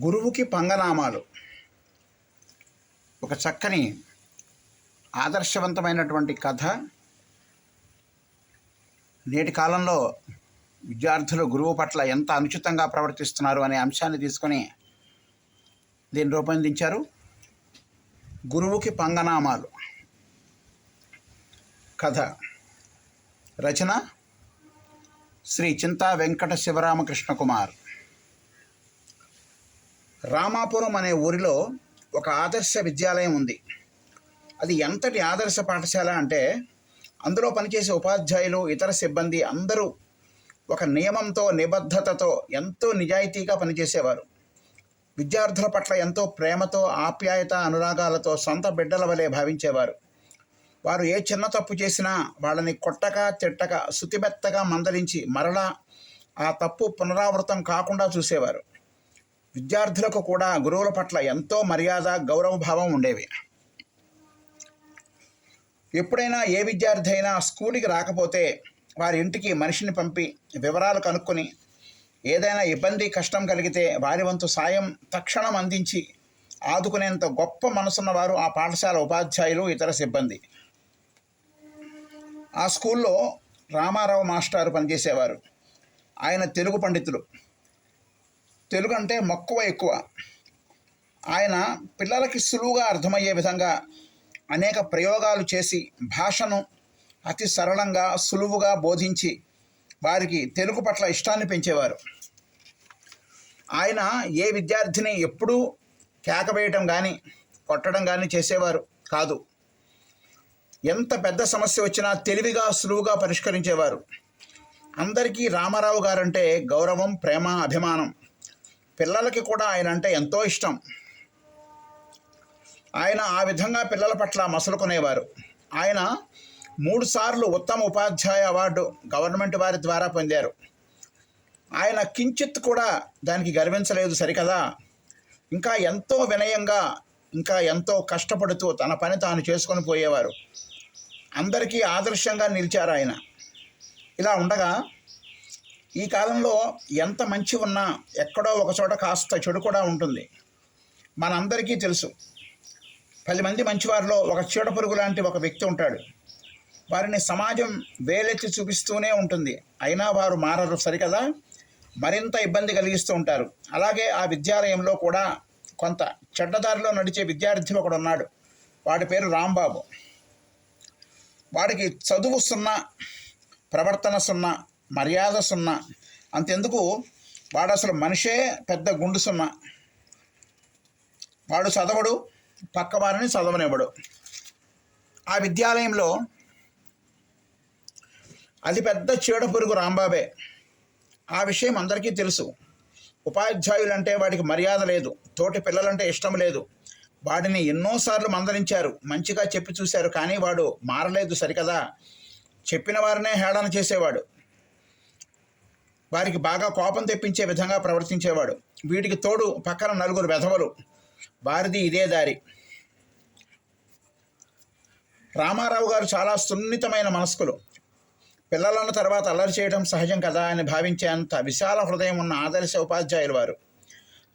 గురువుకి పంగనామాలు. ఒక చక్కని ఆదర్శవంతమైనటువంటి కథ. నేటి కాలంలో విద్యార్థులు గురువు పట్ల ఎంత అనుచితంగా ప్రవర్తిస్తున్నారు అనే అంశాన్ని తీసుకొని దీన్ని రూపొందించారు. గురువుకి పంగనామాలు. కథ. రచన శ్రీ చింతా వెంకట శివరామకృష్ణ కుమార్ రామాపురం అనే ఊరిలో ఒక ఆదర్శ విద్యాలయం ఉంది. అది ఎంతటి ఆదర్శ పాఠశాల అంటే అందులో పనిచేసే ఉపాధ్యాయులు ఇతర సిబ్బంది అందరూ ఒక నియమంతో నిబద్ధతతో ఎంతో నిజాయితీగా పనిచేసేవారు. విద్యార్థుల పట్ల ఎంతో ప్రేమతో ఆప్యాయత అనురాగాలతో సొంత బిడ్డల వలె భావించేవారు. వారు ఏ చిన్న తప్పు చేసినా వాళ్ళని కొట్టక తిట్టక శుతిమెత్తగా మందలించి మరలా ఆ తప్పు పునరావృతం కాకుండా చూసేవారు. విద్యార్థులకు కూడా గురువుల పట్ల ఎంతో మర్యాద గౌరవభావం ఉండేవి. ఎప్పుడైనా ఏ విద్యార్థి అయినా స్కూల్కి రాకపోతే వారి ఇంటికి మనిషిని పంపి వివరాలు కనుక్కొని ఏదైనా ఇబ్బంది కష్టం కలిగితే వారి వంతు సాయం తక్షణం అందించి ఆదుకునేంత గొప్ప మనసున్నవారు ఆ పాఠశాల ఉపాధ్యాయులు ఇతర సిబ్బంది. ఆ స్కూల్లో రామారావు మాస్టారు పనిచేసేవారు. ఆయన తెలుగు పండితులు. తెలుగు అంటే మక్కువ ఎక్కువ. ఆయన పిల్లలకి సులువుగా అర్థమయ్యే విధంగా అనేక ప్రయోగాలు చేసి భాషను అతి సరళంగా సులువుగా బోధించి వారికి తెలుగు పట్ల ఇష్టాన్ని పెంచేవారు. ఆయన ఏ విద్యార్థిని ఎప్పుడూ కేకవేయటం కానీ కొట్టడం కానీ చేసేవారు కాదు. ఎంత పెద్ద సమస్య వచ్చినా తెలివిగా సులువుగా పరిష్కరించేవారు. అందరికీ రామారావు గారంటే గౌరవం ప్రేమ అభిమానం. పిల్లలకి కూడా ఆయన అంటే ఎంతో ఇష్టం. ఆయన ఆ విధంగా పిల్లల పట్ల మసలుకునేవారు. ఆయన మూడుసార్లు ఉత్తమ ఉపాధ్యాయ అవార్డు గవర్నమెంట్ వారి ద్వారా పొందారు. ఆయన కించిత్ కూడా దానికి గర్వించలేదు సరికదా? ఇంకా ఎంతో వినయంగా ఇంకా ఎంతో కష్టపడుతూ తన పని తాను చేసుకొని పోయేవారు. అందరికీ ఆదర్శంగా నిలిచారు ఆయన. ఇలా ఉండగా ఈ కాలంలో ఎంత మంచి ఉన్నా ఎక్కడో ఒకచోట కాస్త చెడు కూడా ఉంటుంది. మనందరికీ తెలుసు. పది మంది మంచివారిలో ఒక చీడపురుగు లాంటి ఒక వ్యక్తి ఉంటాడు. వారిని సమాజం వేలెత్తి చూపిస్తూనే ఉంటుంది. అయినా వారు మారరు సరికదా? మరింత ఇబ్బంది కలిగిస్తూ ఉంటారు. అలాగే ఆ విద్యాలయంలో కూడా కొంత చెడ్డదారిలో నడిచే విద్యార్థి ఒకడు ఉన్నాడు. వాడి పేరు రాంబాబు. వాడికి చదువు సున్నా ప్రవర్తన సున్నా మర్యాద సున్నా. అంతెందుకు? వాడు అసలు మనిషే పెద్ద గుండు సున్నా. వాడు చదవడు పక్క వారిని చదవనివ్వడు. ఆ విద్యాలయంలో అది పెద్ద చీడ పురుగు రాంబాబే. ఆ విషయం అందరికీ తెలుసు. ఉపాధ్యాయులంటే వాడికి మర్యాద లేదు. తోటి పిల్లలంటే ఇష్టం లేదు. వాడిని ఎన్నోసార్లు మందలించారు. మంచిగా చెప్పి చూశారు కానీ వాడు మారలేదు సరికదా? చెప్పిన వారినే హేళన చేసేవాడు. వారికి బాగా కోపం తెప్పించే విధంగా ప్రవర్తించేవాడు. వీటికి తోడు పక్కన నలుగురు వెధవలు. వారిది ఇదే దారి. రామారావు గారు చాలా సున్నితమైన మనస్కులు. పిల్లలను తర్వాత అల్లరి చేయడం సహజం కదా అని భావించేంత విశాల హృదయం ఉన్న ఆదర్శ ఉపాధ్యాయులు వారు.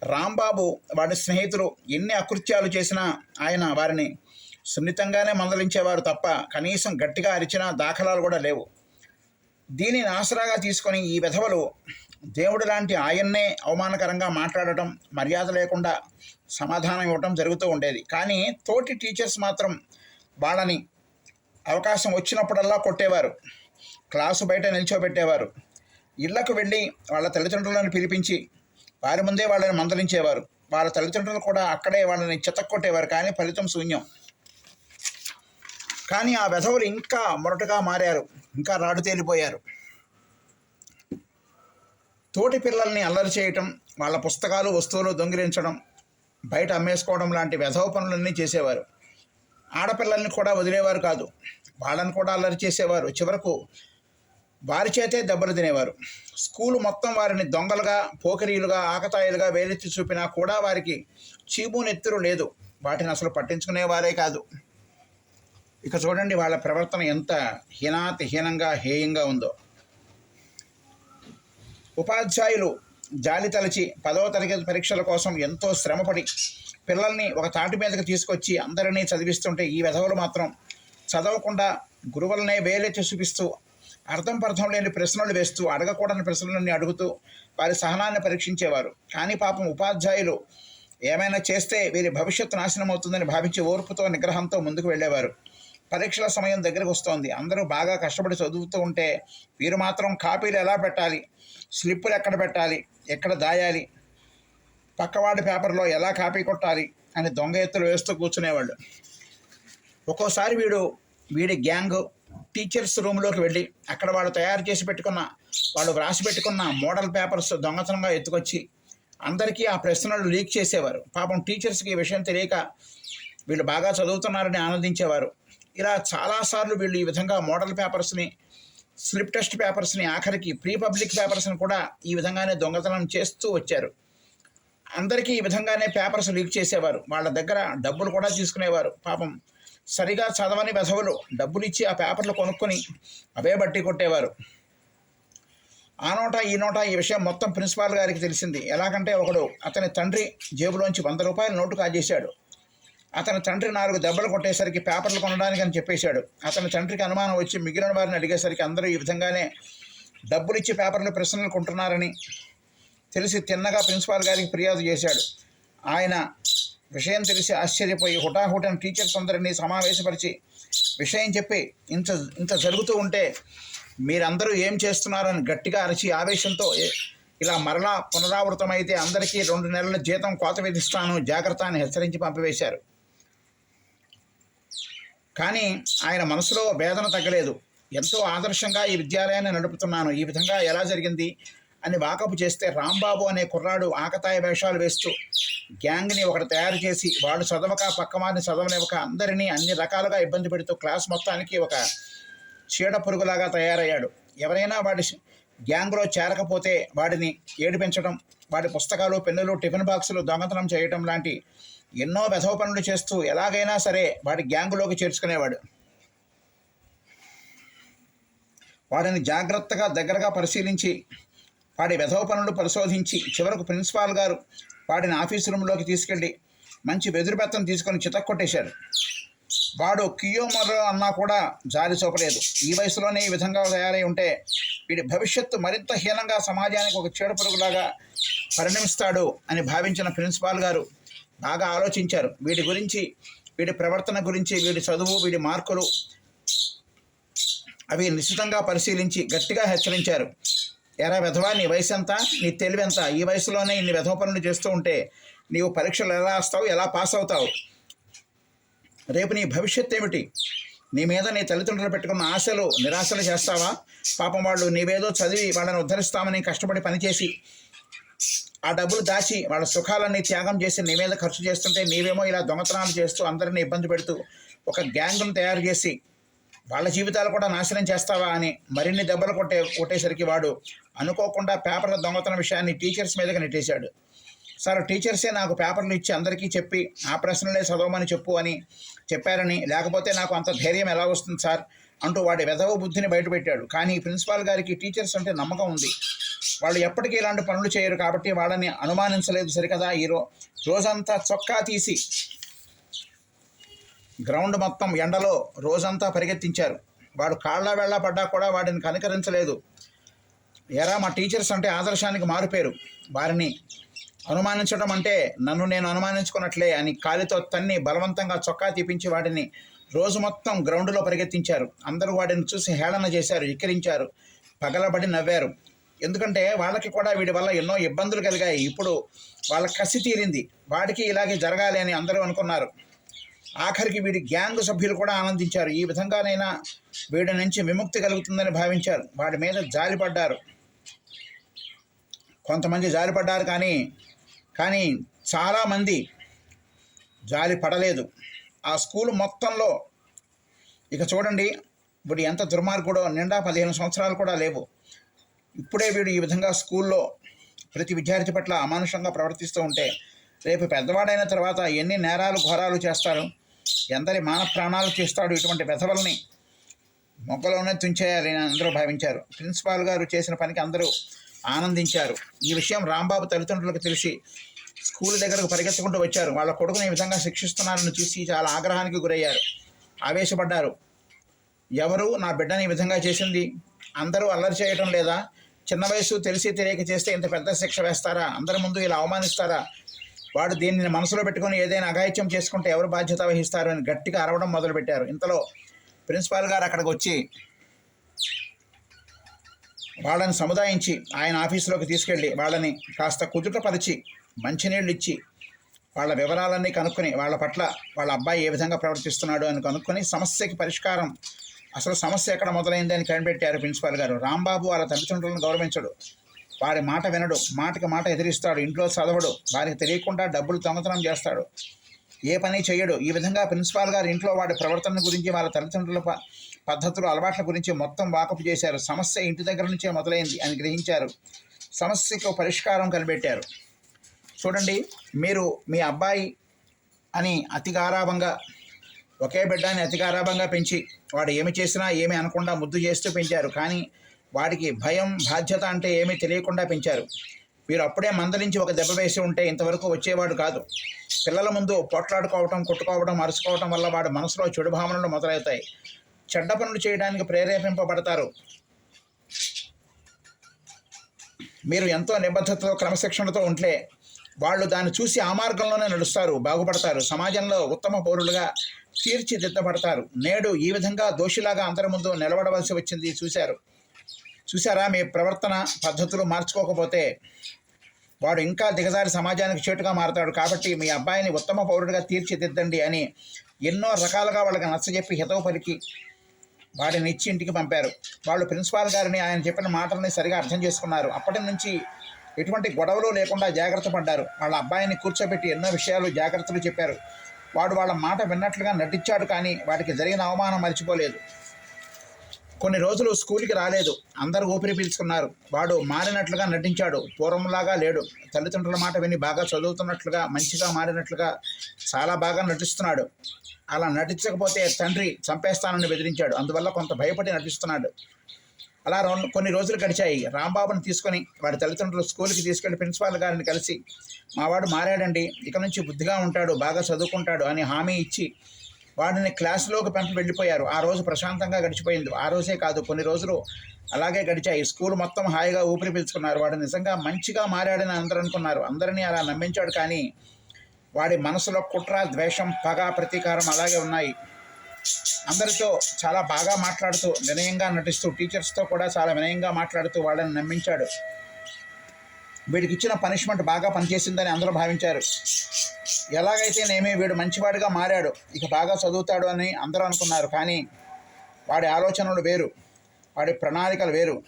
రాంబాబు వాడి స్నేహితులు ఎన్ని అకృత్యాలు చేసినా ఆయన వారిని సున్నితంగానే మందలించేవారు తప్ప కనీసం గట్టిగా అరిచినా దాఖలాలు కూడా లేవు. దీనిని ఆసరాగా తీసుకొని ఈ విధవలు దేవుడు లాంటి ఆయన్నే అవమానకరంగా మాట్లాడటం మర్యాద లేకుండా సమాధానం ఇవ్వటం జరుగుతూ ఉండేది. కానీ తోటి టీచర్స్ మాత్రం వాళ్ళని అవకాశం వచ్చినప్పుడల్లా కొట్టేవారు. క్లాసు బయట నిల్చోబెట్టేవారు. ఇళ్ళకు వెళ్ళి వాళ్ళ తల్లిదండ్రులను పిలిపించి వారి ముందే వాళ్ళని మందలించేవారు. వాళ్ళ తల్లిదండ్రులు కూడా అక్కడే వాళ్ళని చెతక్కొట్టేవారు. కానీ ఫలితం శూన్యం. కానీ ఆ వెధవులు ఇంకా మొరటుగా మారారు ఇంకా రాడు తేలిపోయారు. తోటి పిల్లల్ని అల్లరి చేయటం వాళ్ళ పుస్తకాలు వస్తువులు దొంగిలించడం బయట అమ్మేసుకోవడం లాంటి వెధవ పనులన్నీ చేసేవారు. ఆడపిల్లల్ని కూడా వదిలేవారు కాదు వాళ్ళని కూడా అల్లరి చేసేవారు. చివరకు వారి చేతే దెబ్బలు తినేవారు. స్కూలు మొత్తం వారిని దొంగలుగా పోకరీలుగా ఆకతాయిలుగా వేలెత్తి చూపినా కూడా వారికి చీపు నెత్తురు లేదు. వాటిని అసలు పట్టించుకునేవారే కాదు. ఇక చూడండి వాళ్ళ ప్రవర్తన ఎంత హీనాతిహీనంగా హేయంగా ఉందో. ఉపాధ్యాయులు జాలి తలచి పదవ తరగతి పరీక్షల కోసం ఎంతో శ్రమపడి పిల్లల్ని ఒక తాటి మీదకి తీసుకొచ్చి అందరినీ చదివిస్తుంటే ఈ విధవలు మాత్రం చదవకుండా గురువులనే వేలెత్తి చూపిస్తూ అర్థం పర్థం లేని ప్రశ్నలు వేస్తూ అడగకూడని ప్రశ్నలన్నీ అడుగుతూ వారి సహనాన్ని పరీక్షించేవారు. కానీ పాపం ఉపాధ్యాయులు ఏమైనా చేస్తే వీరి భవిష్యత్తు నాశనం అవుతుందని భావించి ఓర్పుతో నిగ్రహంతో ముందుకు వెళ్ళేవారు. పరీక్షల సమయం దగ్గరకు వస్తోంది. అందరూ బాగా కష్టపడి చదువుతూ ఉంటే వీరు మాత్రం కాపీలు ఎలా పెట్టాలి? స్లిప్పులు ఎక్కడ పెట్టాలి? ఎక్కడ దాయాలి? పక్కవాడి పేపర్లో ఎలా కాపీ కొట్టాలి? అని దొంగ ఎత్తులు వేస్తూ కూర్చునేవాళ్ళు. ఒక్కోసారి వీడు వీడి గ్యాంగ్ టీచర్స్ రూమ్లోకి వెళ్ళి అక్కడ వాళ్ళు తయారు చేసి పెట్టుకున్న వాళ్ళు వ్రాసి పెట్టుకున్న మోడల్ పేపర్స్ దొంగతనంగా ఎత్తుకొచ్చి అందరికీ ఆ ప్రశ్నలు లీక్ చేసేవారు. పాపం టీచర్స్కి ఈ విషయం తెలియక వీళ్ళు బాగా చదువుతున్నారని ఆనందించేవారు. ఇలా చాలాసార్లు వీళ్ళు ఈ విధంగా మోడల్ పేపర్స్ని స్లిప్ టెస్ట్ పేపర్స్ని ఆఖరికి ప్రీ పబ్లిక్ పేపర్స్ని కూడా ఈ విధంగానే దొంగతనం చేస్తూ వచ్చారు. అందరికీ ఈ విధంగానే పేపర్స్ లీక్ చేసేవారు. వాళ్ళ దగ్గర డబ్బులు కూడా తీసుకునేవారు. పాపం సరిగా చదవని వెధవులు డబ్బులు ఇచ్చి ఆ పేపర్లు కొనుక్కొని అవే బట్టి కొట్టేవారు. ఆ నోట ఈ నోట ఈ విషయం మొత్తం ప్రిన్సిపాల్ గారికి తెలిసింది. ఎలాగంటే ఒకడు అతని తండ్రి జేబులోంచి వంద రూపాయల నోటు కాజేశాడు. అతని తండ్రి నాలుగు దెబ్బలు కొట్టేసరికి పేపర్లు కొనడానికి అని చెప్పేశాడు. అతని తండ్రికి అనుమానం వచ్చి మిగిలిన వారిని అడిగేసరికి అందరూ ఈ విధంగానే డబ్బులు ఇచ్చి పేపర్లు ప్రశ్నలు కొంటున్నారని తెలిసి తిన్నగా ప్రిన్సిపాల్ గారికి ఫిర్యాదు చేశాడు. ఆయన విషయం తెలిసి ఆశ్చర్యపోయి హుటాహుటన టీచర్స్ అందరినీ సమావేశపరిచి విషయం చెప్పి ఇంత ఇంత జరుగుతూ ఉంటే మీరందరూ ఏం చేస్తున్నారని గట్టిగా అరిచి ఆవేశంతో "ఏ- ఇలా మరలా పునరావృతమైతే అందరికీ రెండు నెలల జీతం కోత విధిస్తాను జాగ్రత్త అని హెచ్చరించి పంపివేశారు. కానీ ఆయన మనసులో వేదన తగ్గలేదు. ఎంతో ఆదర్శంగా ఈ విద్యాలయాన్ని నడుపుతున్నాను. ఈ విధంగా ఎలా జరిగింది అని వాకపు చేస్తే రాంబాబు అనే కుర్రాడు ఆకతాయ వేషాలు వేస్తూ గ్యాంగ్ని ఒకటి తయారు చేసి వాడు చదవక పక్కవారిని చదవలేవక అందరినీ అన్ని రకాలుగా ఇబ్బంది పెడుతూ క్లాస్ మొత్తానికి ఒక చీడ పురుగులాగా తయారయ్యాడు. ఎవరైనా వాడి గ్యాంగ్లో చేరకపోతే వాడిని ఏడిపించడం వాడి పుస్తకాలు పెన్నులు టిఫిన్ బాక్సులు దొంగతనం చేయటం లాంటి ఎన్నో వెధవ పనులు చేస్తూ ఎలాగైనా సరే వాడి గ్యాంగులోకి చేర్చుకునేవాడు. వాడిని జాగ్రత్తగా దగ్గరగా పరిశీలించి వాడి వెధవ పనులు పరిశోధించి చివరకు ప్రిన్సిపాల్ గారు వాడిని ఆఫీస్ రూమ్లోకి తీసుకెళ్ళి మంచి వెదురు బెత్తం తీసుకొని చితక్కొట్టేశారు. వాడు కియోమర్రో అన్నా కూడా జారి చూపలేదు. ఈ వయసులోనే ఈ విధంగా తయారై ఉంటే వీడి భవిష్యత్తు మరింత హీనంగా సమాజానికి ఒక చీడపురుగులాగా పరిణమిస్తాడు అని భావించిన ప్రిన్సిపాల్ గారు బాగా ఆలోచించారు. వీడి గురించి వీడి ప్రవర్తన గురించి వీడి చదువు వీడి మార్కులు అవి నిశ్చితంగా పరిశీలించి గట్టిగా హెచ్చరించారు. ఎరా వెధవా నీ వయసు ఎంత? నీ తెలివి ఎంత? ఈ వయసులోనే ఇన్ని వెధవ పనులు చేస్తూ ఉంటే నీవు పరీక్షలు ఎలా రాస్తావు? ఎలా పాస్ అవుతావు? రేపు నీ భవిష్యత్ ఏమిటి? నీ మీద నీ తల్లిదండ్రులు పెట్టుకున్న ఆశలు నిరాశలు చేస్తావా? పాపం వాళ్ళు నీవేదో చదివి వాళ్ళని ఉద్ధరిస్తామని కష్టపడి పనిచేసి ఆ డబ్బులు దాచి వాళ్ళ సుఖాలన్నీ త్యాగం చేసి నీ మీద ఖర్చు చేస్తుంటే నీవేమో ఇలా దొంగతనాలు చేస్తూ అందరినీ ఇబ్బంది పెడుతూ ఒక గ్యాంగ్ను తయారు చేసి వాళ్ళ జీవితాలు కూడా నాశనం చేస్తావా అని మరిన్ని దెబ్బలు కొట్టే కొట్టేసరికి వాడు అనుకోకుండా పేపర్ల దొంగతన విషయాన్ని టీచర్స్ మీదకి నెట్టేశాడు. సార్ టీచర్సే నాకు పేపర్లు ఇచ్చి అందరికీ చెప్పి ఆ ప్రశ్నలే చదవమని చెప్పు అని చెప్పారని లేకపోతే నాకు అంత ధైర్యం ఎలా వస్తుంది సార్? అంటూ వాడి వెధవ బుద్ధిని బయటపెట్టాడు. కానీ ప్రిన్సిపాల్ గారికి టీచర్స్ అంటే నమ్మకం ఉంది. వాళ్ళు ఎప్పటికీ ఇలాంటి పనులు చేయరు కాబట్టి వాళ్ళని అనుమానించలేదు సరికదా. ఈ రోజంతా చొక్కా తీసి గ్రౌండ్ మొత్తం ఎండలో రోజంతా పరిగెత్తించారు. వాడు కాళ్ళ వెళ్ళ పడ్డా కూడా వాడిని కనుకరించలేదు. ఎరా మా టీచర్స్ అంటే ఆదర్శానికి మారుపేరు. వారిని అనుమానించడం అంటే నన్ను నేను అనుమానించుకున్నట్లే అని కాలితో తన్ని బలవంతంగా చొక్కా తీపించి వాడిని రోజు మొత్తం గ్రౌండ్లో పరిగెత్తించారు. అందరూ వాడిని చూసి హేళన చేశారు ఎక్కిరించారు పగలబడి నవ్వారు. ఎందుకంటే వాళ్ళకి కూడా వీడి వల్ల ఎన్నో ఇబ్బందులు కలిగాయి. ఇప్పుడు వాళ్ళ కసి తీరింది. వాడికి ఇలాగే జరగాలి అని అందరూ అనుకున్నారు. ఆఖరికి వీడి గ్యాంగ్ సభ్యులు కూడా ఆనందించారు. ఈ విధంగానైనా వీడి నుంచి విముక్తి కలుగుతుందని భావించారు. వాడి మీద జాలిపడ్డారు కొంతమంది జాలిపడ్డారు కానీ కానీ చాలామంది జాలి పడలేదు. ఆ స్కూల్ మొత్తంలో ఇక చూడండి వీడు ఎంత దుర్మార్గుడో నిండా పదిహేను సంవత్సరాలు కూడా లేవు. ఇప్పుడే వీడు ఈ విధంగా స్కూల్లో ప్రతి విద్యార్థి పట్ల అమానుషంగా ప్రవర్తిస్తూ ఉంటే రేపు పెద్దవాడైన తర్వాత ఎన్ని నేరాలు ఘోరాలు చేస్తారు? ఎందరి మాన ప్రాణాలు చేస్తాడు ఇటువంటి వెధవల్ని మొగ్గలోనే తుంచేయాలి అని అందరూ భావించారు. ప్రిన్సిపాల్ గారు చేసిన పనికి అందరూ ఆనందించారు. ఈ విషయం రాంబాబు తల్లిదండ్రులకు తెలిసి స్కూల్ దగ్గరకు పరిగెత్తుకుంటూ వచ్చారు. వాళ్ళ కొడుకుని ఈ విధంగా శిక్షిస్తున్నారని చూసి చాలా ఆగ్రహానికి గురయ్యారు. ఆవేశపడ్డారు. ఎవరు నా బిడ్డని ఈ విధంగా చేసింది? అందరూ అల్లరి చేయటం లేదా? చిన్న వయసు తెలిసి తెలియక చేస్తే ఇంత పెద్ద శిక్ష వేస్తారా? అందరి ముందు ఇలా అవమానిస్తారా? వాడు దీనిని మనసులో పెట్టుకొని ఏదైనా అఘాయిత్యం చేసుకుంటే ఎవరు బాధ్యత వహిస్తారు అని గట్టిగా అరవడం మొదలుపెట్టారు. ఇంతలో ప్రిన్సిపాల్ గారు అక్కడికి వచ్చి వాళ్ళని సముదాయించి ఆయన ఆఫీసులోకి తీసుకెళ్ళి వాళ్ళని కాస్త కుదుటపరిచి మంచినీళ్ళు ఇచ్చి వాళ్ళ వివరాలన్నీ కనుక్కొని వాళ్ళ పట్ల వాళ్ళ అబ్బాయి ఏ విధంగా ప్రవర్తిస్తున్నాడు అని కనుక్కొని సమస్యకి పరిష్కారం అసలు సమస్య ఎక్కడ మొదలైంది అని కనిపెట్టారు ప్రిన్సిపాల్ గారు. రాంబాబు వాళ్ళ తల్లిదండ్రులను గౌరవించడు. వాడి మాట వినడు. మాటకి మాట ఎదిరిస్తాడు. ఇంట్లో చదవడు. వారికి తెలియకుండా డబ్బులు దొంగతనం చేస్తాడు. ఏ పని చేయడు. ఈ విధంగా ప్రిన్సిపాల్ గారు ఇంట్లో వాడి ప్రవర్తన గురించి వాళ్ళ తల్లిదండ్రుల పద్ధతులు అలవాట్ల గురించి మొత్తం వాకపు చేశారు. సమస్య ఇంటి దగ్గర నుంచే మొదలైంది అని గ్రహించారు. సమస్యకు పరిష్కారం కనిపెట్టారు. చూడండి మీరు మీ అబ్బాయి అని అతి గారాభంగా ఒకే బిడ్డాన్ని అతి గారాభంగా పెంచి వాడు ఏమి చేసినా ఏమి అనకుండా ముద్దు చేస్తూ పెంచారు. కానీ వాడికి భయం బాధ్యత అంటే ఏమీ తెలియకుండా పెంచారు. మీరు అప్పుడే మందలించి ఒక దెబ్బ వేసి ఉంటే ఇంతవరకు వచ్చేవాడు కాదు. పిల్లల ముందు పొట్లాడుకోవటం కొట్టుకోవడం అరుచుకోవటం వల్ల వాడు మనసులో చెడు భావనలు మొదలవుతాయి. చెడ్డ పనులు చేయడానికి ప్రేరేపింపబడతారు. మీరు ఎంతో నిబద్ధతతో క్రమశిక్షణతో ఉంటే వాళ్ళు దాన్ని చూసి ఆ మార్గంలోనే నడుస్తారు బాగుపడతారు. సమాజంలో ఉత్తమ పౌరులుగా తీర్చిదిద్దబడతారు. నేడు ఈ విధంగా దోషిలాగా అందరి ముందు నిలబడవలసి వచ్చింది చూశారు. చూసారా మీ ప్రవర్తన పద్ధతులు మార్చుకోకపోతే వాడు ఇంకా దిగజారి సమాజానికి చేటుగా మారతాడు. కాబట్టి మీ అబ్బాయిని ఉత్తమ పౌరుడిగా తీర్చిదిద్దండి అని ఎన్నో రకాలుగా వాళ్ళకి నచ్చజెప్పి హితవు పలికి వాడిని ఇచ్చి ఇంటికి పంపారు. వాళ్ళు ప్రిన్సిపాల్ గారిని ఆయన చెప్పిన మాటల్ని సరిగా అర్థం చేసుకున్నారు. అప్పటి నుంచి ఎటువంటి గొడవలు లేకుండా జాగ్రత్త పడ్డారు. వాళ్ళ అబ్బాయిని కూర్చోబెట్టి ఎన్నో విషయాలు జాగ్రత్తలు చెప్పారు. వాడు వాళ్ళ మాట విన్నట్లుగా నటించాడు కానీ వాడికి జరిగిన అవమానం మర్చిపోలేదు. కొన్ని రోజులు స్కూల్కి రాలేదు. అందరూ ఊపిరి పీల్చుకున్నారు. వాడు మారినట్లుగా నటించాడు. పూర్వంలాగా లేడు. తల్లిదండ్రుల మాట విని బాగా చదువుతున్నట్లుగా మంచిగా మారినట్లుగా చాలా బాగా నటిస్తున్నాడు. అలా నటించకపోతే తండ్రి చంపేస్తానని బెదిరించాడు. అందువల్ల కొంత భయపడి నటిస్తున్నాడు. అలా కొన్ని రోజులు గడిచాయి. రాంబాబుని తీసుకొని వాడి తల్లిదండ్రులు స్కూల్కి తీసుకెళ్ళి ప్రిన్సిపాల్ గారిని కలిసి మావాడు మారాడండి ఇక నుంచి బుద్ధిగా ఉంటాడు బాగా చదువుకుంటాడు అని హామీ ఇచ్చి వాడిని క్లాసులోకి పంపి వెళ్ళిపోయారు. ఆ రోజు ప్రశాంతంగా గడిచిపోయింది. ఆ రోజే కాదు కొన్ని రోజులు అలాగే గడిచాయి. స్కూల్ మొత్తం హాయిగా ఊపిరి పీల్చుకున్నారు. వాడు నిజంగా మంచిగా మారాడని అందరూ అనుకున్నారు. అందరినీ అలా నమ్మించాడు కానీ వాడి మనసులో కుట్ర ద్వేషం పగ ప్రతీకారం అలాగే ఉన్నాయి. అందరితో చాలా బాగా మాట్లాడుతూ వినయంగా నటిస్తూ టీచర్స్తో కూడా చాలా వినయంగా మాట్లాడుతూ వాళ్ళని నమ్మించాడు. వీడికి ఇచ్చిన పనిష్మెంట్ బాగా పనిచేసిందని అందరూ భావించారు. ఎలాగైతేనేమి వీడు మంచివాడిగా మారాడు ఇక బాగా చదువుతాడు అని అందరూ అనుకున్నారు. కానీ వాడి ఆలోచనలు వేరు వాడి ప్రణాళికలు వేరు.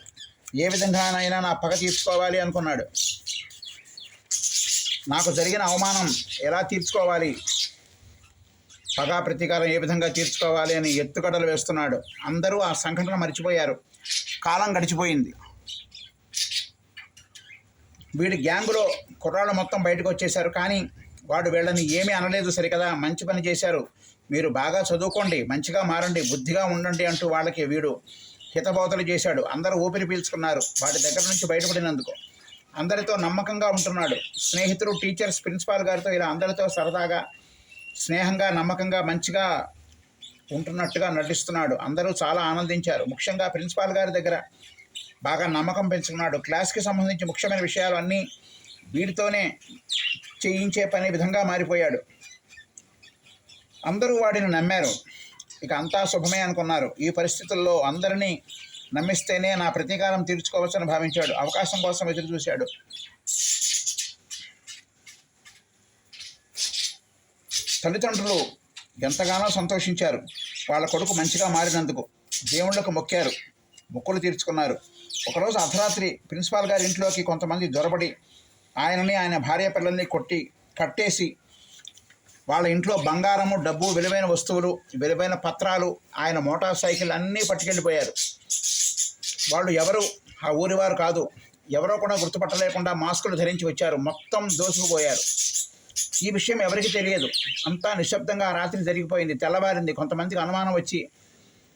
ఏ విధంగానైనా నా పగ తీర్చుకోవాలి అనుకున్నాడు. నాకు జరిగిన అవమానం ఎలా తీర్చుకోవాలి? పగా ప్రతీకారం ఏ విధంగా తీర్చుకోవాలి అని ఎత్తుగడలు వేస్తున్నాడు. అందరూ ఆ సంఘటన మర్చిపోయారు. కాలం గడిచిపోయింది. వీడి గ్యాంగులో కుర్రాళ్ళు మొత్తం బయటకు వచ్చేశారు. కానీ వాడు వీళ్ళని ఏమీ అనలేదు సరికదా. మంచి పని చేశారు. మీరు బాగా చదువుకోండి మంచిగా మారండి బుద్ధిగా ఉండండి అంటూ వాళ్ళకి వీడు హితబోధలు చేశాడు. అందరూ ఊపిరి పీల్చుకున్నారు. వాడి దగ్గర నుంచి బయటపడినందుకు. అందరితో నమ్మకంగా ఉంటున్నాడు. స్నేహితులు టీచర్స్ ప్రిన్సిపాల్ గారితో ఇలా అందరితో సరదాగా స్నేహంగా నమ్మకంగా మంచిగా ఉంటున్నట్టుగా నటిస్తున్నాడు. అందరూ చాలా ఆనందించారు. ముఖ్యంగా ప్రిన్సిపాల్ గారి దగ్గర బాగా నమ్మకం పెంచుకున్నాడు. క్లాస్కి సంబంధించి ముఖ్యమైన విషయాలు అన్నీ వీడితోనే చేయించే పని విధంగా మారిపోయాడు. అందరూ వాడిని నమ్మారు. ఇక అంతా శుభమే అనుకున్నారు. ఈ పరిస్థితుల్లో అందరినీ నమ్మిస్తేనే నా ప్రతీకారం తీర్చుకోవచ్చని భావించాడు. అవకాశం కోసం ఎదురు చూశాడు తల్లిదండ్రులు ఎంతగానో సంతోషించారు. వాళ్ళ కొడుకు మంచిగా మారినందుకు దేవుళ్ళకు మొక్కారు. మొక్కులు తీర్చుకున్నారు. ఒకరోజు అర్ధరాత్రి ప్రిన్సిపాల్ గారి ఇంట్లోకి కొంతమంది దొరబడి ఆయనని ఆయన భార్య పిల్లల్ని కొట్టి కట్టేసి వాళ్ళ ఇంట్లో బంగారము డబ్బు విలువైన వస్తువులు విలువైన పత్రాలు ఆయన మోటార్ సైకిల్ అన్నీ పట్టుకెళ్ళిపోయారు. వాళ్ళు ఎవరు? ఆ ఊరివారు కాదు. ఎవరో కూడా గుర్తుపట్టలేకుండా మాస్కులు ధరించి వచ్చారు. మొత్తం దోసుకుపోయారు ఈ విషయం ఎవరికీ తెలియదు. అంతా నిశ్శబ్దంగా రాత్రి జరిగిపోయింది. తెల్లవారింది. కొంతమందికి అనుమానం వచ్చి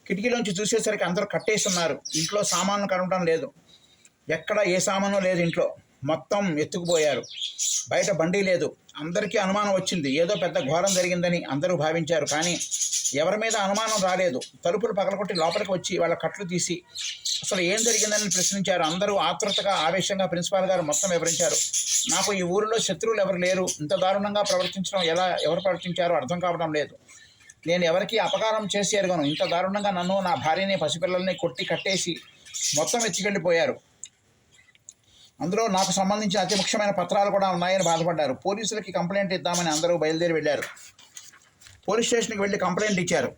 కిటికీలోంచి చూసేసరికి అందరూ కట్టేసి ఉన్నారు ఇంట్లో సామాన్లు కనడం లేదు. ఎక్కడ ఏ సామాను లేదు ఇంట్లో. మొత్తం ఎత్తుకుపోయారు. బయట బండి లేదు. అందరికీ అనుమానం వచ్చింది. ఏదో పెద్ద ఘోరం జరిగిందని అందరూ భావించారు. కానీ ఎవరి మీద అనుమానం రాలేదు. తలుపులు పగలగొట్టి లోపలికి వచ్చి వాళ్ళ కట్లు తీసి అసలు ఏం జరిగిందని ప్రశ్నించారు. అందరూ ఆతృతగా ఆవేశంగా ప్రిన్సిపాల్ గారు మొత్తం వివరించారు. నాకు ఈ ఊరిలో శత్రువులు ఎవరు లేరు. ఇంత దారుణంగా ప్రవర్తించడం ఎలా ఎవరు ప్రవర్తించారో అర్థం కావడం లేదు. నేను ఎవరికి అపకారం చేసి ఎరగను. ఇంత దారుణంగా నన్ను నా భార్యని పసిపిల్లల్ని కొట్టి కట్టేసి మొత్తం ఎత్తికెళ్ళిపోయారు. అందులో నాకు సంబంధించిన అతి ముఖ్యమైన పత్రాలు కూడా ఉన్నాయని బాధపడ్డారు. పోలీసులకి కంప్లైంట్ ఇద్దామని అందరూ బయలుదేరి వెళ్ళారు. పోలీస్ స్టేషన్కి వెళ్ళి కంప్లైంట్ ఇచ్చారు.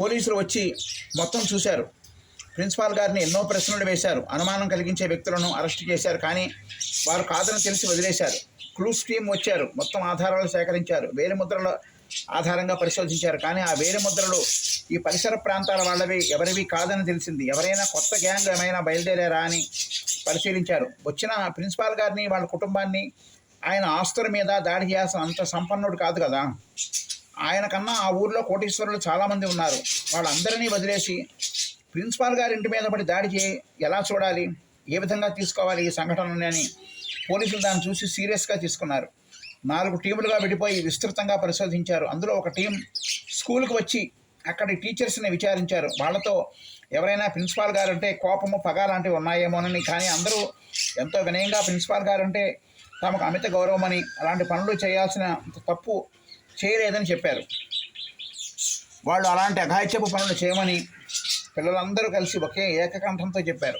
పోలీసులు వచ్చి మొత్తం చూశారు. ప్రిన్సిపాల్ గారిని ఎన్నో ప్రశ్నలు వేశారు. అనుమానం కలిగించే వ్యక్తులను అరెస్ట్ చేశారు. కానీ వారు కాదని తెలిసి వదిలేశారు. క్లూస్ టీమ్ వచ్చారు. మొత్తం ఆధారాలు సేకరించారు. వేలి ముద్రలో ఆధారంగా పరిశోధించారు. కానీ ఆ వేరే ముద్రలు ఈ పరిసర ప్రాంతాల వాళ్ళవి ఎవరివి కాదని తెలిసింది. ఎవరైనా కొత్త గ్యాంగ్ ఏమైనా బయలుదేరారా అని పరిశీలించారు. వచ్చిన ప్రిన్సిపాల్ గారిని వాళ్ళ కుటుంబాన్ని ఆయన ఆస్తుల మీద దాడి చేయాల్సిన అంత సంపన్నుడు కాదు కదా. ఆయన కన్నా ఆ ఊర్లో కోటీశ్వరులు చాలామంది ఉన్నారు. వాళ్ళందరినీ వదిలేసి ప్రిన్సిపాల్ గారి ఇంటి మీద పడి దాడి చేయి ఎలా చూడాలి ఏ విధంగా తీసుకోవాలి ఈ సంఘటనని అని పోలీసులు దాన్ని చూసి సీరియస్గా తీసుకున్నారు. నాలుగు టీములుగా విడిపోయి విస్తృతంగా పరిశోధించారు. అందులో ఒక టీం స్కూల్కి వచ్చి అక్కడి టీచర్స్ని విచారించారు. వాళ్ళతో ఎవరైనా ప్రిన్సిపాల్ గారు అంటే కోపము పగ లాంటివి ఉన్నాయేమోనని కానీ అందరూ ఎంతో వినయంగా ప్రిన్సిపాల్ గారు అంటే తమకు అమిత గౌరవమని అలాంటి పనులు చేయాల్సిన తప్పు చేయలేదని చెప్పారు. వాళ్ళు అలాంటి అఘాయిత్యపు పనులు చేయమని పిల్లలందరూ కలిసి ఒకే ఏకకంఠంతో చెప్పారు.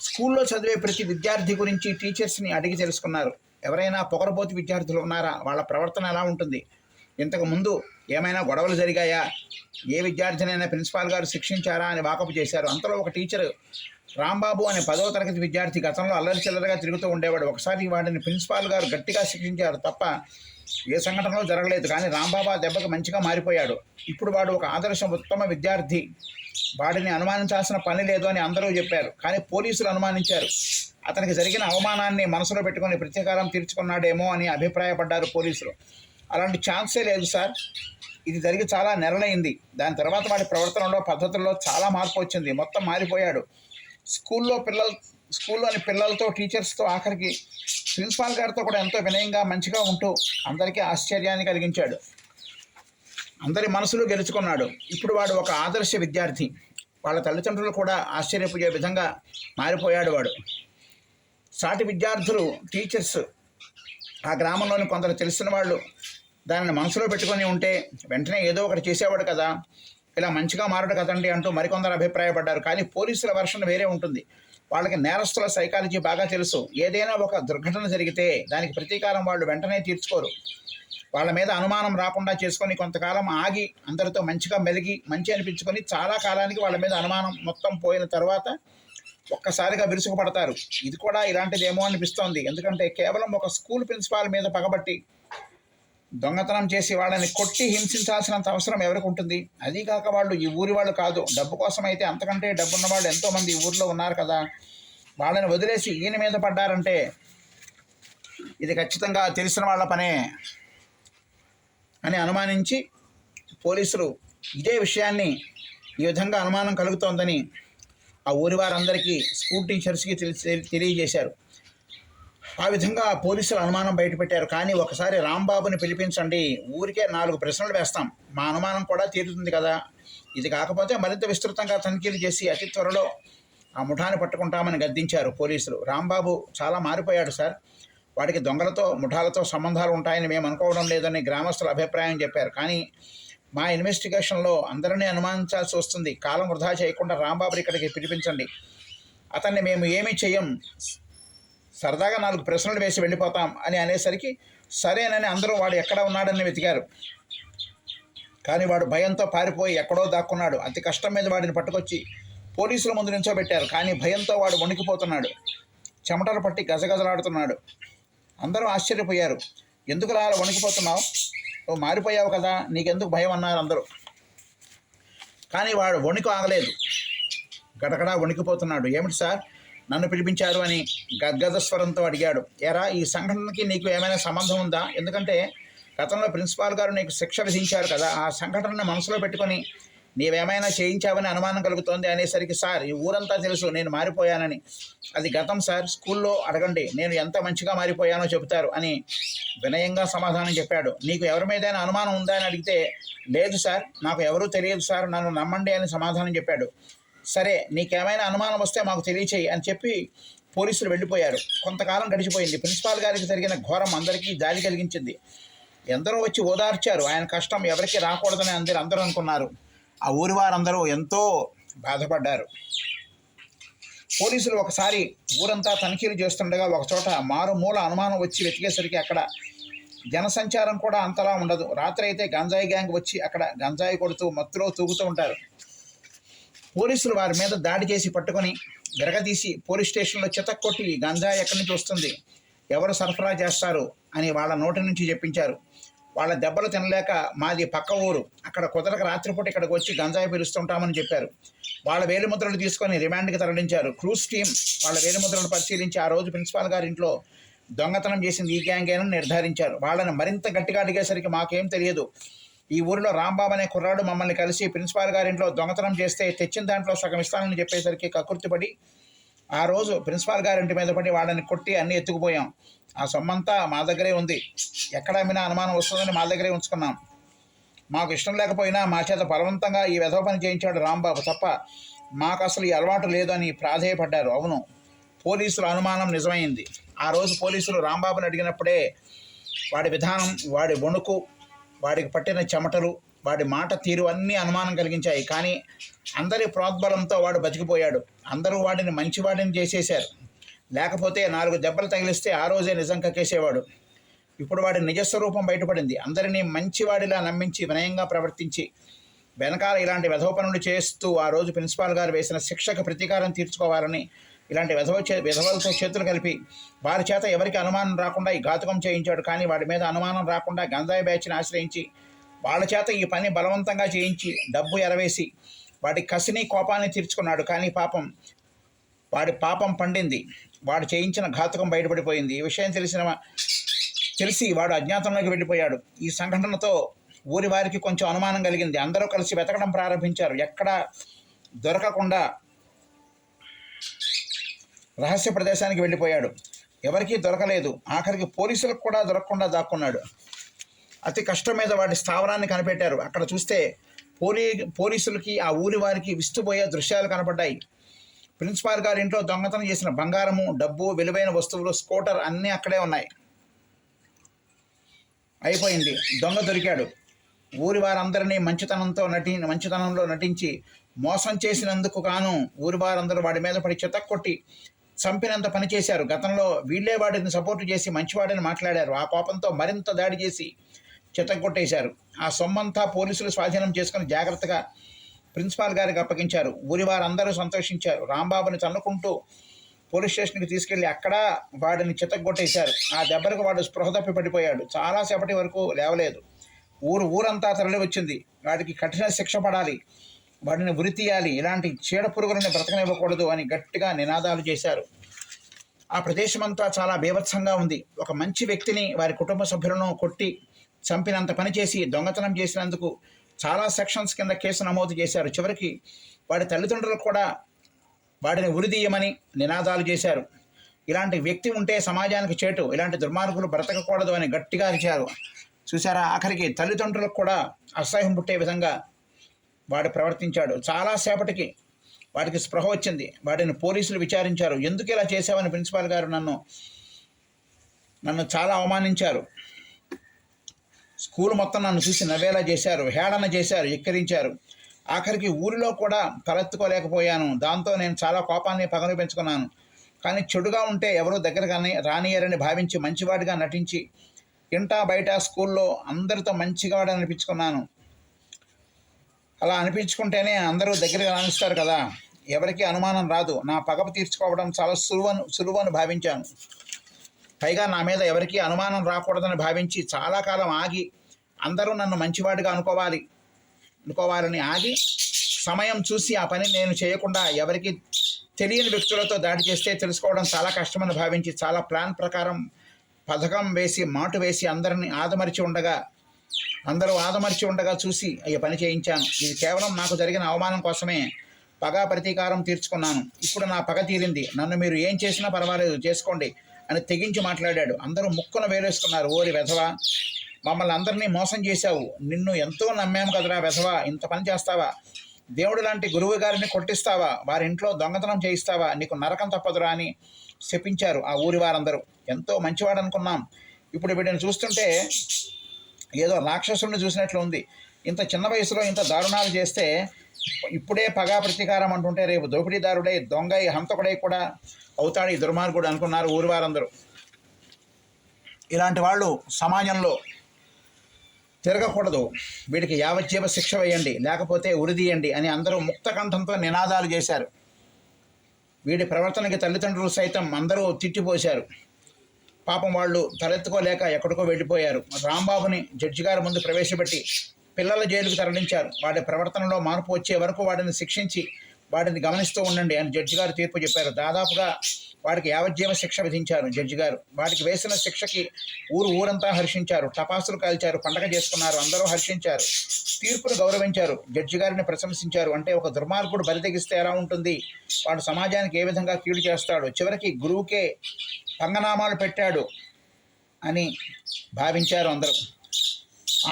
స్కూల్లో చదివే ప్రతి విద్యార్థి గురించి టీచర్స్ని అడిగి తెలుసుకున్నారు. ఎవరైనా పొగరబోతు విద్యార్థులు ఉన్నారా? వాళ్ళ ప్రవర్తన ఎలా ఉంటుంది? ఇంతకు ముందు ఏమైనా గొడవలు జరిగాయా? ఏ విద్యార్థినైనా ప్రిన్సిపాల్ గారు శిక్షించారా అని వాకపు చేశారు. అంతలో ఒక టీచర్ రాంబాబు అనే పదవ తరగతి విద్యార్థి గతంలో అల్లరి చిల్లరగా తిరుగుతూ ఉండేవాడు. ఒకసారి వాడిని ప్రిన్సిపాల్ గారు గట్టిగా శిక్షించారు తప్ప ఏ సంఘటనలో జరగలేదు కానీ రాంబాబా దెబ్బకి మంచిగా మారిపోయాడు. ఇప్పుడు వాడు ఒక ఆదర్శ ఉత్తమ విద్యార్థి. వాడిని అనుమానించాల్సిన పని లేదు అని అందరూ చెప్పారు కానీ పోలీసులు అనుమానించారు. అతనికి జరిగిన అవమానాన్ని మనసులో పెట్టుకొని ప్రతీకారం తీర్చుకున్నాడేమో అని అభిప్రాయపడ్డారు పోలీసులు. అలాంటి ఛాన్సే లేదు సార్. ఇది జరిగి చాలా నెలలైంది దాని తర్వాత వాడి ప్రవర్తనలో పద్ధతుల్లో చాలా మార్పు వచ్చింది. మొత్తం మారిపోయాడు. స్కూల్లో పిల్లలు స్కూల్లోని పిల్లలతో టీచర్స్తో ఆఖరికి ప్రిన్సిపాల్ గారితో కూడా ఎంతో వినయంగా మంచిగా ఉంటూ అందరికీ ఆశ్చర్యాన్ని కలిగించాడు. అందరి మనసులు గెలుచుకున్నాడు. ఇప్పుడు వాడు ఒక ఆదర్శ విద్యార్థి. వాళ్ళ తల్లిదండ్రులు కూడా ఆశ్చర్యపోయే విధంగా మారిపోయాడు వాడు. సాటి విద్యార్థులు టీచర్స్ ఆ గ్రామంలోని కొందరు తెలిసిన వాళ్ళు దానిని మనసులో పెట్టుకొని ఉంటే వెంటనే ఏదో ఒకటి చేసేవాడు కదా. ఇలా మంచిగా మారడు కదండి అంటూ మరికొందరు అభిప్రాయపడ్డారు. కానీ పోలీసుల వర్షన్ వేరే ఉంటుంది. వాళ్ళకి నేరస్తుల సైకాలజీ బాగా తెలుసు. ఏదైనా ఒక దుర్ఘటన జరిగితే దానికి ప్రతీకారం వాళ్ళు వెంటనే తీర్చుకోరు. వాళ్ళ మీద అనుమానం రాకుండా చేసుకొని కొంతకాలం ఆగి అందరితో మంచిగా మెలిగి మంచి అనిపించుకొని చాలా కాలానికి వాళ్ళ మీద అనుమానం మొత్తం పోయిన తర్వాత ఒక్కసారిగా విరుసుకుపడతారు. ఇది కూడా ఇలాంటిదేమో అనిపిస్తోంది. ఎందుకంటే కేవలం ఒక స్కూల్ ప్రిన్సిపాల్ మీద పగబట్టి దొంగతనం చేసి వాళ్ళని కొట్టి హింసించాల్సినంత అవసరం ఎవరికి ఉంటుంది? అది కాక వాళ్ళు ఈ ఊరి వాళ్ళు కాదు. డబ్బు కోసం అయితే అంతకంటే డబ్బున్న వాళ్ళు ఎంతోమంది ఈ ఊరిలో ఉన్నారు కదా. వాళ్ళని వదిలేసి ఈయన మీద పడ్డారంటే ఇది ఖచ్చితంగా తెలిసిన వాళ్ళ పనే అని అనుమానించి పోలీసులు ఇదే విషయాన్ని ఈ విధంగా అనుమానం కలుగుతోందని ఆ ఊరి వారందరికీ స్కూల్ టీచర్స్కి తెలిసి తెలియజేశారు. ఆ విధంగా పోలీసులు అనుమానం బయటపెట్టారు. కానీ ఒకసారి రాంబాబుని పిలిపించండి. ఊరికే నాలుగు ప్రశ్నలు వేస్తాం. మా అనుమానం కూడా తీరుతుంది కదా. ఇది కాకపోతే మరింత విస్తృతంగా తనిఖీలు చేసి అతి త్వరలో ఆ ముఠాన్ని పట్టుకుంటామని గద్దించారు పోలీసులు. రాంబాబు చాలా మారిపోయాడు సార్. వాడికి దొంగలతో ముఠాలతో సంబంధాలు ఉంటాయని మేము అనుకోవడం లేదని గ్రామస్తుల అభిప్రాయం చెప్పారు. కానీ మా ఇన్వెస్టిగేషన్లో అందరినీ అనుమానించాల్సి వస్తుంది. కాలం వృధా చేయకుండా రాంబాబు ఇక్కడికి పిలిపించండి. అతన్ని మేము ఏమీ చెయ్యం సరదాగా నాలుగు ప్రశ్నలు వేసి వెళ్ళిపోతాం అని అనేసరికి సరేనని అందరూ వాడు ఎక్కడ ఉన్నాడని వెతికారు. కానీ వాడు భయంతో పారిపోయి ఎక్కడో దాక్కున్నాడు. అతి కష్టం మీద వాడిని పట్టుకొచ్చి పోలీసుల ముందు నించోబెట్టారు కానీ భయంతో వాడు వణికిపోతున్నాడు. చెమటలు పట్టి గజగజలాడుతున్నాడు. అందరూ ఆశ్చర్యపోయారు. ఎందుకు రా వణికిపోతున్నావు? నువ్వు మారిపోయావు కదా. నీకెందుకు భయం? అన్నారు అందరూ. కానీ వాడు వణుకు ఆగలేదు. గడగడా వణికిపోతున్నాడు. ఏమిటి సార్? నన్ను పిలిపించారు అని గద్గద స్వరంతో అడిగాడు. ఎరా ఈ సంఘటనకి నీకు ఏమైనా సంబంధం ఉందా? ఎందుకంటే గతంలో ప్రిన్సిపాల్ గారు నీకు శిక్ష విధించారు కదా ఆ సంఘటనను మనసులో పెట్టుకొని నీవేమైనా చేయించావని అనుమానం కలుగుతోంది అనేసరికి సార్ ఈ ఊరంతా తెలుసు నేను మారిపోయానని. అది గతం సార్. స్కూల్లో అడగండి నేను ఎంత మంచిగా మారిపోయానో చెబుతారు అని వినయంగా సమాధానం చెప్పాడు. నీకు ఎవరి మీదైనా అనుమానం ఉందా? అని అడిగితే లేదు సార్. నాకు ఎవరూ తెలియదు సార్. నన్ను నమ్మండి అని సమాధానం చెప్పాడు. సరే నీకేమైనా అనుమానం వస్తే మాకు తెలియచేయి అని చెప్పి పోలీసులు వెళ్ళిపోయారు. కొంతకాలం గడిచిపోయింది. ప్రిన్సిపాల్ గారికి జరిగిన ఘోరం అందరికీ జాలి కలిగించింది. ఎందరో వచ్చి ఓదార్చారు. ఆయన కష్టం ఎవరికి రాకూడదని అందరూ అందరూ అనుకున్నారు. ఆ ఊరి వారందరూ ఎంతో బాధపడ్డారు. పోలీసులు ఒకసారి ఊరంతా తనిఖీలు చేస్తుండగా ఒకచోట మారుమూల అనుమానం వచ్చి వెతికేసరికి అక్కడ జనసంచారం కూడా అంతలా ఉండదు. రాత్రి అయితే గంజాయి గ్యాంగ్ వచ్చి అక్కడ గంజాయి కొడుతూ మత్తులో తూగుతూ ఉంటారు. పోలీసులు వారి మీద దాడి చేసి పట్టుకొని విరగదీసి పోలీస్ స్టేషన్లో చితక్కొట్టి గంజా ఎక్కడి నుంచి వస్తుంది? ఎవరు సరఫరా చేస్తారు? అని వాళ్ళ నోటి నుంచి చెప్పించారు. వాళ్ళ దెబ్బలు తినలేక మాది పక్క ఊరు. అక్కడ కుదరక రాత్రిపూట ఇక్కడికి వచ్చి గంజాయి పిలుస్తుంటామని చెప్పారు. వాళ్ళ వేలిముద్రలు తీసుకొని రిమాండ్కి తరలించారు. క్రూజ్ టీం వాళ్ళ వేలిముద్రలు పరిశీలించి ఆ రోజు ప్రిన్సిపాల్ గారి ఇంట్లో దొంగతనం చేసింది ఈ గ్యాంగేనని నిర్ధారించారు. వాళ్ళని మరింత గట్టిగా అడిగేసరికి మాకేం తెలియదు. ఈ ఊరిలో రాంబాబు అనే కుర్రాడు మమ్మల్ని కలిసి ప్రిన్సిపాల్ గారింట్లో దొంగతనం చేస్తే తెచ్చిన దాంట్లో సగం ఇస్తానని చెప్పేసరికి కకృతిపడి ఆ రోజు ప్రిన్సిపాల్ గారింటి మీద పడి వాడిని కొట్టి అన్ని ఎత్తుకుపోయాం. ఆ సొమ్మంతా మా దగ్గరే ఉంది. ఎక్కడ అమ్మినా అనుమానం వస్తుందని మా దగ్గరే ఉంచుకున్నాం. మాకు ఇష్టం లేకపోయినా మా చేత బలవంతంగా ఈ వెధవ పని చేయించాడు రాంబాబు తప్ప మాకు అసలు ఈ అలవాటు లేదు అని ప్రాధేయపడ్డారు. అవును పోలీసుల అనుమానం నిజమైంది. ఆ రోజు పోలీసులు రాంబాబుని అడిగినప్పుడే వాడి విధానం వాడి వణుకు వాడికి పట్టిన చెమటలు వాడి మాట తీరు అన్నీ అనుమానం కలిగించాయి. కానీ అందరి ప్రోద్బలంతో వాడు బతికిపోయాడు. అందరూ వాడిని మంచివాడిని చేసేశారు. లేకపోతే నాలుగు దెబ్బలు తగిలిస్తే ఆ రోజే నిజం కక్కేసేవాడు ఇప్పుడు వాడి నిజస్వరూపం బయటపడింది. అందరినీ మంచివాడిలా నమ్మించి వినయంగా ప్రవర్తించి వెనకాల ఇలాంటి వెధవ పనులు చేస్తూ ఆ రోజు ప్రిన్సిపాల్ గారు వేసిన శిక్షకు ప్రతీకారం తీర్చుకోవాలని ఇలాంటి విధవ విధవలతో చేతులు కలిపి వారి చేత ఎవరికి అనుమానం రాకుండా ఈ ఘాతకం చేయించాడు. కానీ వాడి మీద అనుమానం రాకుండా గంజాయి బ్యాచ్ని ఆశ్రయించి వాళ్ళ చేత ఈ పని బలవంతంగా చేయించి డబ్బు ఎరవేసి వాడి కసిని కోపాన్ని తీర్చుకున్నాడు. కానీ పాపం వాడి పాపం పండింది. వాడు చేయించిన ఘాతుకం బయటపడిపోయింది. ఈ విషయం తెలిసిన తెలిసి వాడు అజ్ఞాతంలోకి వెళ్ళిపోయాడు. ఈ సంఘటనతో ఊరి వారికి కొంచెం అనుమానం కలిగింది. అందరూ కలిసి వెతకడం ప్రారంభించారు. ఎక్కడ దొరకకుండా రహస్య ప్రదేశానికి వెళ్ళిపోయాడు. ఎవరికీ దొరకలేదు. ఆఖరికి పోలీసులకు కూడా దొరకకుండా దాక్కున్నాడు. అతి కష్టం మీద వాడి స్థావరాన్ని కనిపెట్టారు. అక్కడ చూస్తే పోలీ పోలీసులకి ఆ ఊరి వారికి విస్తుపోయే దృశ్యాలు కనపడ్డాయి. ప్రిన్సిపాల్ గారి ఇంట్లో దొంగతనం చేసిన బంగారము డబ్బు విలువైన వస్తువులు స్కూటర్ అన్నీ అక్కడే ఉన్నాయి. అయిపోయింది. దొంగ దొరికాడు. ఊరి వారందరినీ మంచితనంతో నటి మంచితనంలో నటించి మోసం చేసినందుకు గాను ఊరి వారందరూ వాడి మీద పడి చెతక్కొట్టి చంపినంత పని చేశారు. గతంలో వీళ్ళే వాడిని సపోర్టు చేసి మంచివాడని మాట్లాడారు. ఆ కోపంతో మరింత దాడి చేసి చితక్కొట్టేశారు ఆ సొమ్మంతా పోలీసులు స్వాధీనం చేసుకుని జాగ్రత్తగా ప్రిన్సిపాల్ గారికి అప్పగించారు. ఊరి వారందరూ సంతోషించారు. రాంబాబుని తన్నుకుంటూ పోలీస్ స్టేషన్కి తీసుకెళ్ళి అక్కడ వాడిని చితగ్గొట్టేశారు ఆ దెబ్బలకు వాడు స్పృహ తప్పి పడిపోయాడు. చాలాసేపటి వరకు లేవలేదు. ఊరు ఊరంతా తరలి వచ్చింది వాడికి కఠిన శిక్ష పడాలి. వాటిని ఉరి తీయాలి ఇలాంటి చీడ పురుగులని బ్రతకనివ్వకూడదు అని గట్టిగా నినాదాలు చేశారు. ఆ ప్రదేశమంతా చాలా బీభత్సంగా ఉంది. ఒక మంచి వ్యక్తిని వారి కుటుంబ సభ్యులను కొట్టి చంపినంత పని చేసి దొంగతనం చేసినందుకు చాలా సెక్షన్స్ కింద కేసు నమోదు చేశారు. చివరికి వాడి తల్లిదండ్రులు కూడా వాడిని ఉరిదీయమని నినాదాలు చేశారు. ఇలాంటి వ్యక్తి ఉంటే సమాజానికి చేటు ఇలాంటి దుర్మార్గులు బ్రతకకూడదు అని గట్టిగా అరిచారు. చూసారా ఆఖరికి తల్లిదండ్రులకు కూడా అసహ్యం పుట్టే విధంగా వాడు ప్రవర్తించాడు. చాలాసేపటికి వాడికి స్పృహ వచ్చింది. వాడిని పోలీసులు విచారించారు. ఎందుకు ఇలా చేశావని ప్రిన్సిపాల్ గారు నన్ను నన్ను చాలా అవమానించారు. స్కూల్ మొత్తం నన్ను చూసి నవ్వేలా చేశారు. హేళన చేశారు. ఎక్కిరించారు. ఆఖరికి ఊరిలో కూడా తలెత్తుకోలేకపోయాను. దాంతో నేను చాలా కోపాన్ని పగలు పెంచుకున్నాను. కానీ చెడుగా ఉంటే ఎవరో దగ్గర కానీ రానియరని భావించి మంచివాడిగా నటించి ఇంటా బయట స్కూల్లో అందరితో మంచిగా అనిపించుకున్నాను అలా అనిపించుకుంటేనే అందరూ దగ్గరగా రాణిస్తారు కదా. ఎవరికి అనుమానం రాదు. నా పగపు తీర్చుకోవడం చాలా సులువను సులువను భావించాను. పైగా నా మీద ఎవరికీ అనుమానం రాకూడదని భావించి చాలా కాలం ఆగి అందరూ నన్ను మంచివాడిగా అనుకోవాలి అనుకోవాలని ఆగి సమయం చూసి ఆ పని నేను చేయకుండా ఎవరికి తెలియని వ్యక్తులతో దాడి చేస్తే తెలుసుకోవడం చాలా కష్టమని భావించి చాలా ప్లాన్ ప్రకారం పథకం వేసి మాటు వేసి అందరిని ఆదమరిచి ఉండగా అందరూ ఆదమర్చి ఉండగా చూసి అయ్యే పని చేయించాను. ఇది కేవలం నాకు జరిగిన అవమానం కోసమే పగ ప్రతీకారం తీర్చుకున్నాను. ఇప్పుడు నా పగ తీరింది. నన్ను మీరు ఏం చేసినా పర్వాలేదు చేసుకోండి అని తెగించి మాట్లాడాడు. అందరూ ముక్కున వేలేసుకున్నారు. ఓరి వెధవా మమ్మల్ని అందరినీ మోసం చేశావు. నిన్ను ఎంతో నమ్మాము కదరా వెధవా. ఇంత పని చేస్తావా? దేవుడు లాంటి గురువు గారిని కొట్టిస్తావా? వారి ఇంట్లో దొంగతనం చేయిస్తావా? నీకు నరకం తప్పదురా అని శపించారు ఆ ఊరి వారందరూ. ఎంతో మంచివాడు అనుకున్నాం ఇప్పుడు వీడిని చూస్తుంటే ఏదో రాక్షసుడిని చూసినట్లు ఉంది ఇంత చిన్న వయసులో ఇంత దారుణాలు చేస్తే ఇప్పుడే పగా ప్రతీకారం అంటుంటే రేపు దోపిడీదారుడై దొంగై హంతకుడై కూడా అవుతాడు ఈ దుర్మార్గుడు అనుకున్నారు ఊరి వారందరూ ఇలాంటి వాళ్ళు సమాజంలో తిరగకూడదు. వీడికి యావజ్జీవ శిక్ష వేయండి లేకపోతే ఉరిదీయండి అని అందరూ ముక్త కంఠంతో నినాదాలు చేశారు. వీడి ప్రవర్తనకి తల్లిదండ్రులు సైతం అందరూ తిట్టిపోశారు. పాపం వాళ్ళు తలెత్తుకోలేక ఎక్కడికో వెళ్ళిపోయారు. రాంబాబుని జడ్జి గారి ముందు ప్రవేశపెట్టి పిల్లల జైలుకు తరలించారు. వాడి ప్రవర్తనలో మార్పు వచ్చే వరకు వాడిని శిక్షించి వాడిని గమనిస్తూ ఉండండి అని జడ్జి గారు తీర్పు చెప్పారు. దాదాపుగా వాడికి యావజ్జీవ శిక్ష విధించారు జడ్జి గారు. వాడికి వేసిన శిక్షకి ఊరు ఊరంతా హర్షించారు. టపాసులు కాల్చారు పండగ చేసుకున్నారు అందరూ హర్షించారు తీర్పును గౌరవించారు జడ్జి గారిని ప్రశంసించారు. అంటే ఒక దుర్మార్గుడు బరితెగిస్తే ఎలా ఉంటుంది? వాడు సమాజానికి ఏ విధంగా కీడు చేస్తాడు? చివరికి గురువుకే పంగనామాలు పెట్టాడు అని భావించారు అందరూ.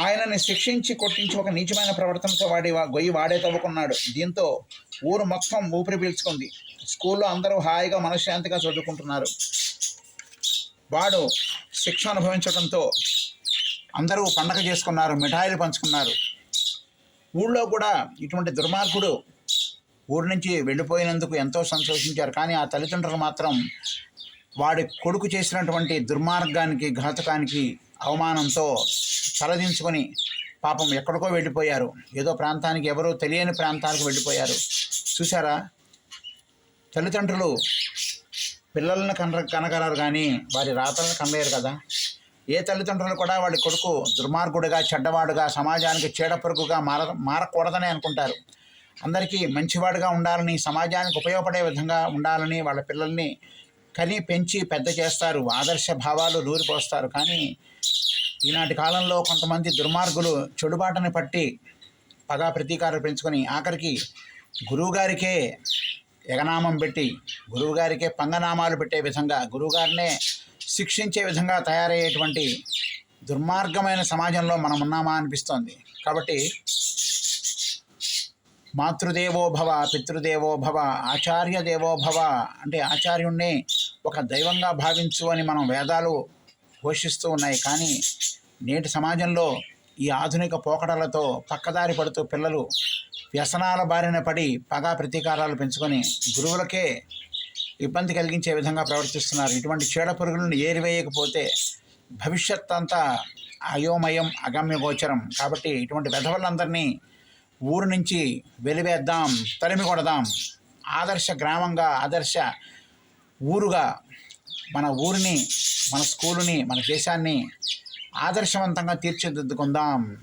ఆయనని శిక్షించి కొట్టించి ఒక నీచమైన ప్రవర్తనతో వాడి గొయ్యి వాడే తవ్వుకున్నాడు. దీంతో ఊరు మొత్తం ఊపిరి పీల్చుకుంది. స్కూల్లో అందరూ హాయిగా మనశ్శాంతిగా చదువుకుంటున్నారు. వాడు శిక్ష అనుభవించడంతో అందరూ పండగ చేసుకున్నారు మిఠాయిలు పంచుకున్నారు. ఊళ్ళో కూడా ఇటువంటి దుర్మార్గుడు ఊరి నుంచి వెళ్ళిపోయినందుకు ఎంతో సంతోషించారు. కానీ ఆ తల్లిదండ్రులు మాత్రం వాడి కొడుకు చేసినటువంటి దుర్మార్గానికి ఘాతకానికి అవమానంతో తలదించుకొని పాపం ఎక్కడికో వెళ్ళిపోయారు. ఏదో ప్రాంతానికి ఎవరో తెలియని ప్రాంతాలకు వెళ్ళిపోయారు. చూసారా తల్లిదండ్రులు పిల్లలను కన కనగలరు కానీ వారి రాతలను కనలేరు కదా? ఏ తల్లిదండ్రులు కూడా వాళ్ళ కొడుకు దుర్మార్గుడిగా చెడ్డవాడుగా సమాజానికి చీడపరుగుగా మార మారకూడదని అనుకుంటారు. అందరికీ మంచివాడుగా ఉండాలని సమాజానికి ఉపయోగపడే విధంగా ఉండాలని వాళ్ళ పిల్లల్ని కని పెంచి పెద్ద చేస్తారు. ఆదర్శ భావాలు నూరిపోస్తారు. కానీ ఈనాటి కాలంలో కొంతమంది దుర్మార్గులు చెడుబాటని పట్టి పగా ప్రతీకారం పెంచుకొని ఆఖరికి గురువుగారికే ఎగనామం పెట్టి గురువుగారికే పంగనామాలు పెట్టే విధంగా గురువుగారినే శిక్షించే విధంగా తయారయ్యేటువంటి దుర్మార్గమైన సమాజంలో మనం ఉన్నామా అనిపిస్తోంది. కాబట్టి మాతృదేవో భవ పితృదేవో భవ ఆచార్య దేవోభవ అంటే ఆచార్యుణ్ణి ఒక దైవంగా భావించు అని మనం వేదాలు ఘోషిస్తూ ఉన్నాయి. కానీ నేటి సమాజంలో ఈ ఆధునిక పోకడలతో పక్కదారి పడుతూ పిల్లలు వ్యసనాల బారిన పడి పగా ప్రతీకారాలు పెంచుకొని గురువులకే ఇబ్బంది కలిగించే విధంగా ప్రవర్తిస్తున్నారు. ఇటువంటి చీడ పురుగులను ఏరివేయకపోతే భవిష్యత్ అంతా అయోమయం అగమ్యగోచరం కాబట్టి ఇటువంటి వెధవలందరినీ ఊరు నుంచి వెలివేద్దాం తరిమి కొడదాం ఆదర్శ గ్రామంగా ఆదర్శ ఊరుగా మన ఊరిని మన స్కూలుని మన దేశాన్ని ఆదర్శవంతంగా తీర్చిదిద్దుకుందాం.